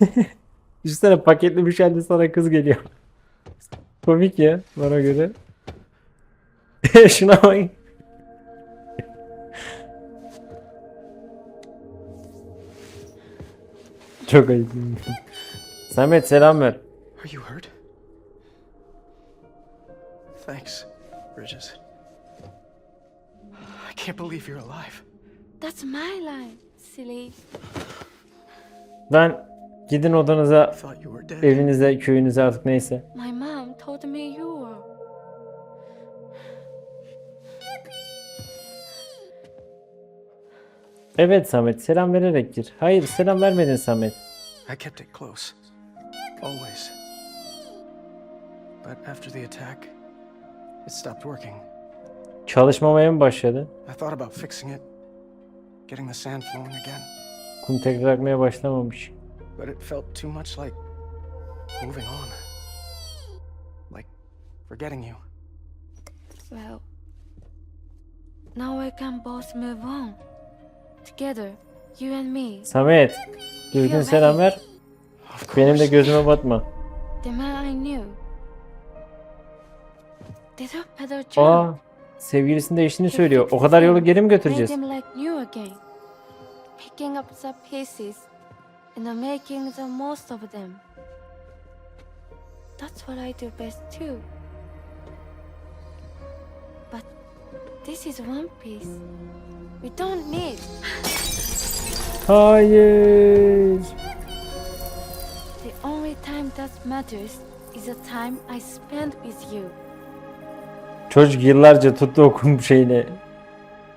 Düşünsene paketli bir halde sana kız geliyor. Komik ya bana göre. Şuna bak. Çok ayıp. Samet selam ver. Are you hurt? Thanks, Bridges. I can't believe you're alive. That's my line, silly. Ben gidin odanıza, evinize, köyünüze artık neyse. My mom told me you were. Evet Samet selam vererek gir. Hayır selam vermedin Samet. I kept it close. Always. But after the attack, it stopped working. Çalışmamaya mı başladı? I thought about fixing it, getting the sand flowing again. Kum tekrar akmaya başlamamış. But it felt too much like moving on. Like forgetting you. Well, now we can both move on. Together, you and me. Samet, düzgün selam ver. Benim de gözüme batma. The man I knew. Aa, sevgilisinin değiştiğini söylüyor. O kadar yolu geri mi götüreceğiz? And then making the most of them. That's what I do best too. But this is one piece. We don't need. Ah, Hayır. The only time that matters is the time I spend with you. Çocuk yıllarca tuttu o kum şeyini.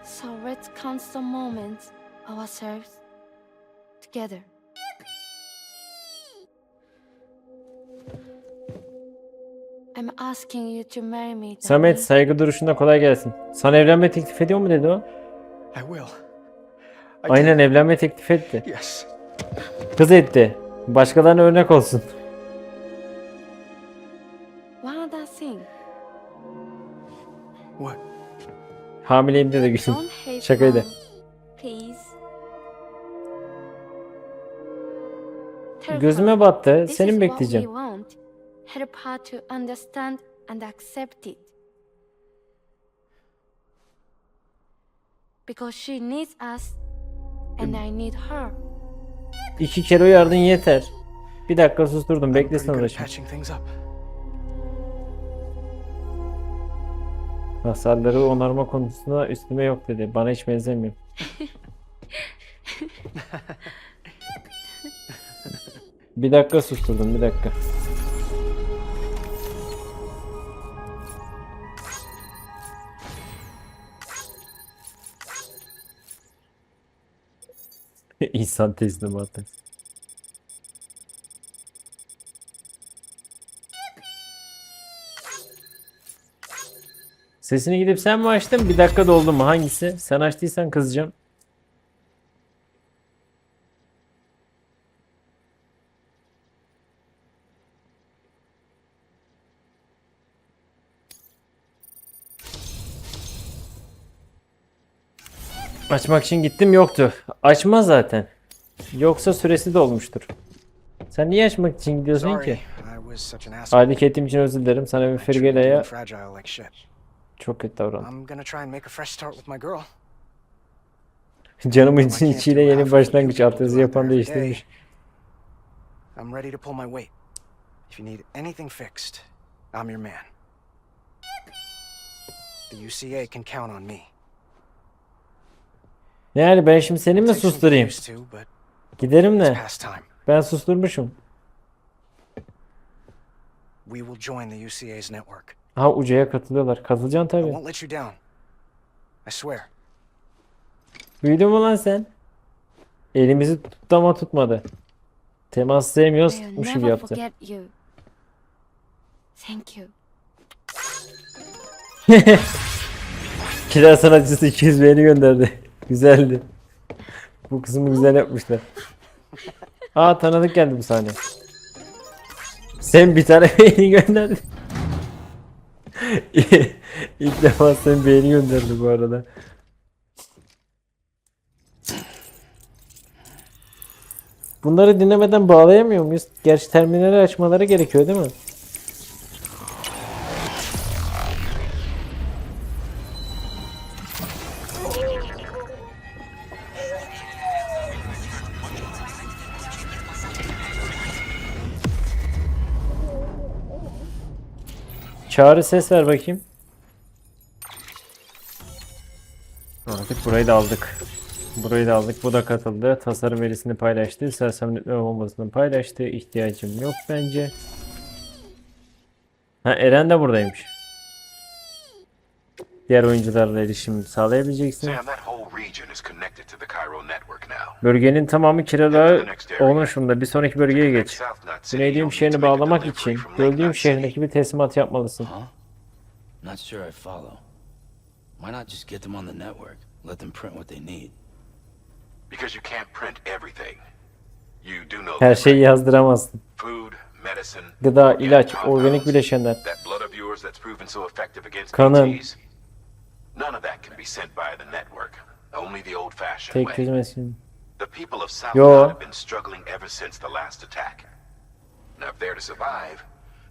So let's count the moments ourselves together. I'm asking you to marry me. Samet saygı duruşunda kolay gelsin. Sana evlenme teklif ediyor mu dedi o? I will. I Aynen evlenme teklif etti. Yes. Kız etti. Başkalarına örnek olsun. One other thing. What? Hamileyim de de gülüm. Don't hate Şakaydı. mom, Please. Tell Gözüme battı. this Seni is mi what we bekleyeceğim? Help her to understand and accept it. Because she needs us and I need her. İki kere uyardın yeter. Bir dakika susturdum. Pretty Beklesin uğraşım. Hasarları onarma konusunda üstüme yok dedi. Bana hiç benzemiyor. bir dakika susturdum bir dakika. İnsan teslimatı. Sesini gidip sen mi açtın? Bir dakika doldu mu? Hangisi? Sen açtıysan kızacağım. Açmak için gittim yoktu. Açma zaten. Yoksa süresi dolmuştur. Sen niye açmak için gidiyorsun ki? Halik ettiğim için özür dilerim. Sana bir shit. çok kötü davrandım. I için içiyle yeni başlangıç you alt yazı people do out yapan değiştirmiş. I'm ready to pull my weight. If you need anything fixed, I'm your man. The UCA can count on me. Yani ben şimdi seni mi susturayım? Giderim de. Ben susturmuşum. We will join the UCA's network. Ha Uca'ya katılıyorlar. Katılacaksın I tabii. won't let you down. I swear. Büyüdün mü lan sen? Elimizi tuttu ama tutmadı. Temas sevmiyoruz. Tutmuş gibi yaptı. you. Thank you. Kiraz sanatçısı 200 beğeni gönderdi. Güzeldi. Bu kısmı güzel yapmışlar. Aa tanıdık geldi bu sahne. Sen bir tane beğeni gönderdin. İlk defa sen beğeni gönderdi bu arada. Bunları dinlemeden bağlayamıyor muyuz? Gerçi terminali açmaları gerekiyor değil mi? Çağrı ses ver bakayım. Artık burayı da aldık. Burayı da aldık. Bu da katıldı. Tasarım verisini paylaştı. Sersemletme bombasını paylaştı. İhtiyacım yok bence. Ha Eren de buradaymış. Diğer oyuncularla erişim sağlayabileceksin. Bölgenin tamamı kiralığa oluşunda bir sonraki bölgeye geç. South Nut City, Güney you'll düğüm need to şehrini bağlamak için from Lake Göl düğüm Nut City. şehrindeki bir teslimat yapmalısın. Not sure I follow. Why not just get them on the network? Let them print what they need. Because you can't print everything. You do know Her şeyi yazdıramazsın. Food, medicine, Gıda, ilaç, organik bileşenler. That blood of yours that's proven so effective against Kanın. None of that can be sent via the network. Only the old-fashioned Tek way. çözüm eski. The people of South Yo. Have been struggling ever since the last attack. Now, if they're to survive,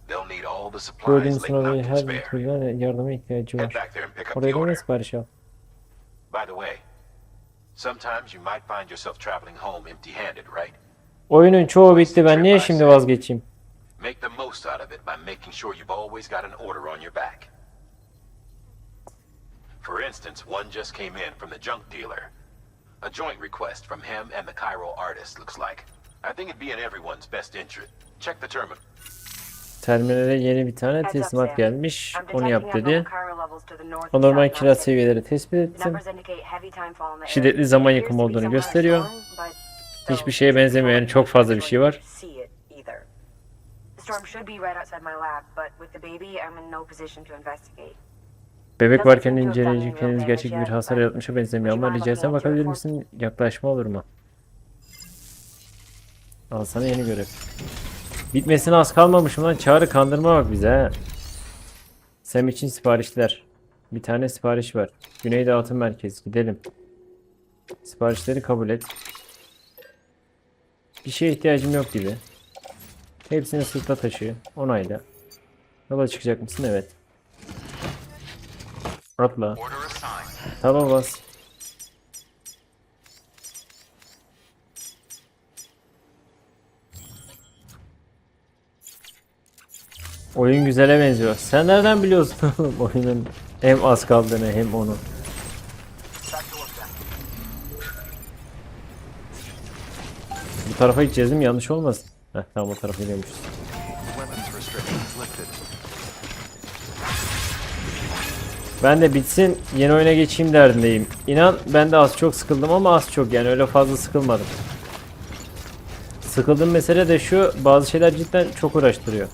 they'll need all the supplies Gördüğün Lake sınavı Nut can her spare. türlü yardıma ihtiyacı Head var. back there and pick up Oraya the da ne order. sipariş al? By the way, sometimes you might find yourself traveling home empty-handed, right? Oyunun çoğu bitti. Ben niye şimdi vazgeçeyim? Make the most out of it by making sure you've always got an order on your back. For instance, one just came in from the junk dealer. A joint request from him and the Cairo artist, looks like. I think it'd be in everyone's best interest. Check the terminal. Terminale yeni bir tane teslimat gelmiş. I'm Onu yap dedi. chiral levels to the north O and normal south kiraz Nile. seviyeleri tespit ettim. Şiddetli zaman yakımı olduğunu gösteriyor. Hiçbir şeye benzemiyor, yani çok fazla bir şey var. see it either. The storm should be right outside my lab, but with the baby, I'm in no position to investigate. Bebek varken inceleyecek henüz gerçek bir hasar yaratmışa benzemiyor ama rica etsem bakabilir misin? Yaklaşma olur mu? Al sana yeni görev. Bitmesine az kalmamışım lan. Çağrı kandırma bak bize ha. Sam için siparişler. Bir tane sipariş var. Güney Dağıtım Merkezi. Gidelim. Siparişleri kabul et. Bir şeye ihtiyacım yok gibi. Hepsini sırtla taşı. Onayla. Yola çıkacak mısın? Evet. Atla. Taba bas. Oyun güzele benziyor. Sen nereden biliyorsun oyunun hem az kaldığını hem onu? Bu tarafa gideceğiz değil mi? Yanlış olmasın. Heh, tamam o tarafa gidiyormuşuz. Ben de bitsin yeni oyuna geçeyim derdindeyim. İnan ben de az çok sıkıldım ama az çok yani öyle fazla sıkılmadım. Sıkıldığım mesele de şu bazı şeyler cidden çok uğraştırıyor.